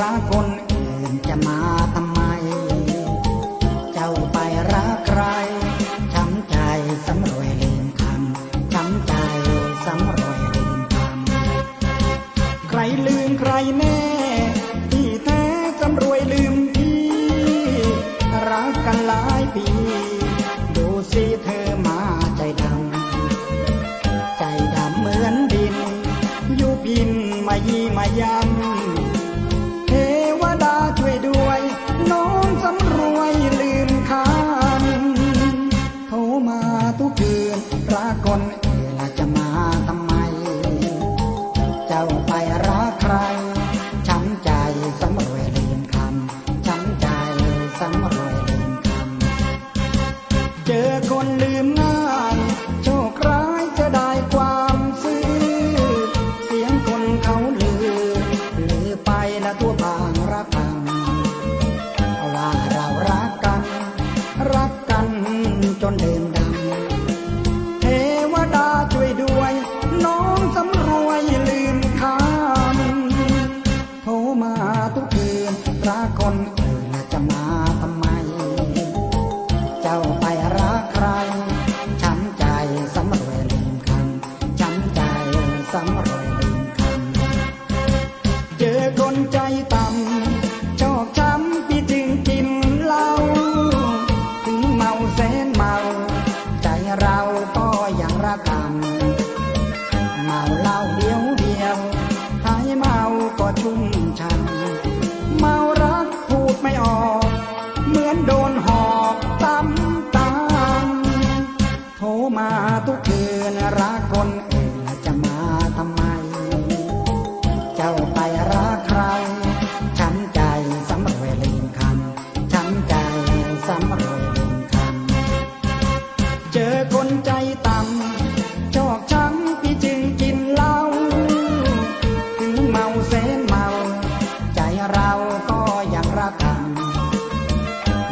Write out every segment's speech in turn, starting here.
รักคนอื่นจะมาทำไม เจ้าไปรักใคร ช้ำใจสำรวยลืมคำ ช้ำใจสำรวยลืมคำ ใครลืมใครแน่ที่แท้สำรวยลืมพี่ รักกันหลายปี ดูสิเธอมาใจดำ ใจดำเหมือนดิน อยู่บินมายีมายำ นรักคนเอละจะมาทำไม เจ้าไปรักใคร ช้ำใจสำรวยลืมคำ ช้ำใจสำรวยลืมคำ เจอคนลืมง่าย โชคร้ายจะได้ความซื่อ เสียงคนเขาลือ ลือไปละทั่วบางรักกันว่าเรารักกัน รักกันจนเดิม เจ้าไป จอคนใจต่ำชอกช้ำพี่จึงกินเหล้า ถึงเมาแสนเมา ใจเราก็ยังรักกัน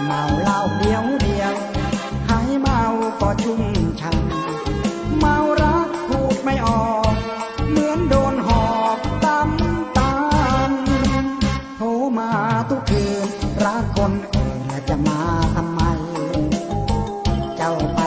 เมาเหล้าเดียวเดียวหายเมาก็ชุ่มชันเมารักพูดไม่ออก เหมือนโดนหอกตำตามโทรมาทุกคืนรักคนอื่นจะมาทำไม เจ้าไป